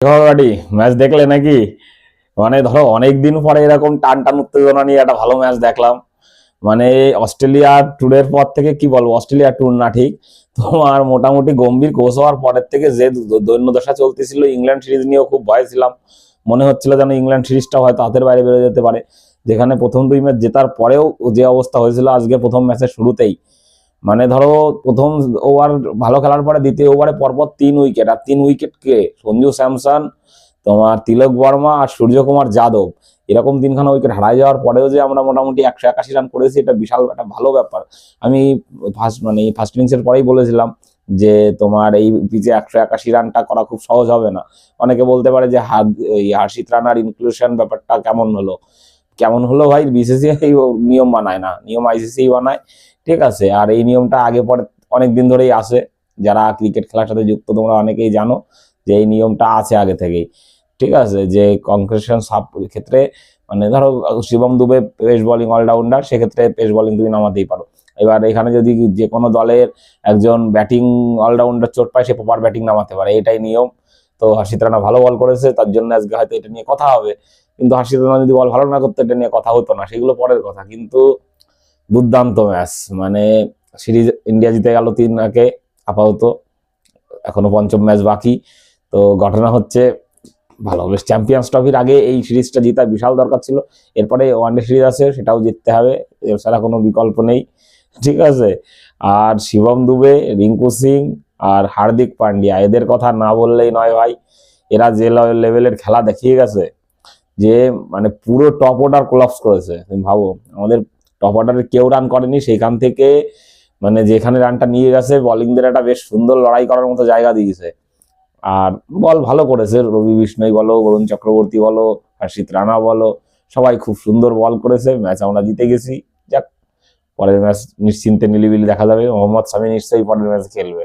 বাড়ি ম্যাচ দেখলে নাকি? মানে ধরো অনেক দিন পরে এরকম টান টান উত্তেজনা নিয়ে একটা ভালো ম্যাচ দেখলাম। মানে অস্ট্রেলিয়া ট্যুরের পর থেকে কি বলব, অস্ট্রেলিয়া ট্যুর না ঠিক। তোমার মোটামুটি গম্ভীর কোচ হওয়ার পরের থেকে যে দৈন্যদশা চলতেছিল, ইংল্যান্ড সিরিজ নিয়েও খুব ভয় ছিলাম। মনে হচ্ছিল যেন ইংল্যান্ড সিরিজটা হয়তো হাতের বাইরে বেরোয় যেতে পারে। যেখানে প্রথম দুই ম্যাচ জেতার পরেও যে অবস্থা হয়েছিল, আজকে প্রথম ম্যাচের শুরুতেই। মানে ধরো প্রথম ওভার ভালো খেলার পরে দ্বিতীয় ওভারে পরপর তিন উইকেট আর তিন উইকেট কে? সঞ্জু স্যামসন, তোমার তিলক বর্মা আর সূর্যকুমার যাদব। এরকম তিনখানা উইকেট হারাই যাওয়ার পরেও যে আমরা মোটামুটি একশো একাশি রান করেছি, এটা বিশাল একটা ভালো ব্যাপার। আমি ফার্স্ট মানে এই ফার্স্ট ইনিংসের পরেই বলেছিলাম যে তোমার এই পিচে একশো একাশি রানটা করা খুব সহজ হবে না। অনেকে বলতে পারে যে হাত এই হার্ষিত রানার ইনক্লুশন ব্যাপারটা কেমন হলো? কেমন হলো ভাই? বিসিসিআই নিয়ম বানায় না। নিয়ম আইসিসি বানায় ঠিক আছে, আর এই নিয়মটা আগে পরে অনেক দিন ধরেই আছে যারা ক্রিকেট খেলার সাথে যুক্ত তোমরা অনেকেই জানো যে এই নিয়মটা আছে আগে থেকেই। ঠিক আছে, যে কংক্রেশন সাপ ক্ষেত্রে মানে ধরো Shivam Dube pace bowling allrounder সেক্ষেত্রে পেস বলিং তুমি নামাতেই পারো। এবার এখানে যদি যে কোনো দলের একজন ব্যাটিং অলরাউন্ডার চোট পায়, সে প্রপার ব্যাটিং নামাতে পারে। এটাই নিয়ম। তো হর্ষিত রানা ভালো বল করেছে, তার জন্য আজকে হয়তো এটা নিয়ে কথা হবে। কিন্তু হর্ষিত রানা যদি বল ভালো না করতো, এটা নিয়ে কথা হতো না। সেগুলো পরের কথা। কিন্তু দুর্দান্ত ম্যাচ। মানে সিরিজ ইন্ডিয়া জিতে গেল তিন একে আপাতত। এখনও পঞ্চম ম্যাচ বাকি। তো ঘটনা হচ্ছে, ভালো বেশ চ্যাম্পিয়ন্স ট্রফির আগে এই সিরিজটা জেতা বিশাল দরকার ছিল। এরপরে ওয়ানডে সিরিজ আছে, সেটাও জিততে হবে। এছাড়া কোনো বিকল্প নেই। ঠিক আছে? আর শিবম দুবে, রিঙ্কু সিং আর হার্দিক পান্ডিয়া, এদের কথা না বললেই নয় ভাই, এরা যে লেভেলের খেলা দেখিয়ে গেছে, যে মানে পুরো টপ অর্ডার কোলাপস করেছে। তুমি ভাবো, আমাদের টপ অর্ডারে কেউ রান করেনি, সেইখান থেকে মানে যেখানে রানটা নিয়ে গেছে বোলিংদের একটা বেশ সুন্দর লড়াই করার মতো জায়গা দিয়েছে। আর বল ভালো করেছে, রবি বিষ্ণই বলো, বরুণ চক্রবর্তী বলো, হর্ষিত রানা বলো, সবাই খুব সুন্দর বল করেছে ম্যাচ আমরা জিতে গেছি। যাক, পরের ম্যাচ নিশ্চিন্তে নিলিবিলি দেখা যাবে, মোহাম্মদ সামি নিশ্চয়ই পরের ম্যাচ খেলবে।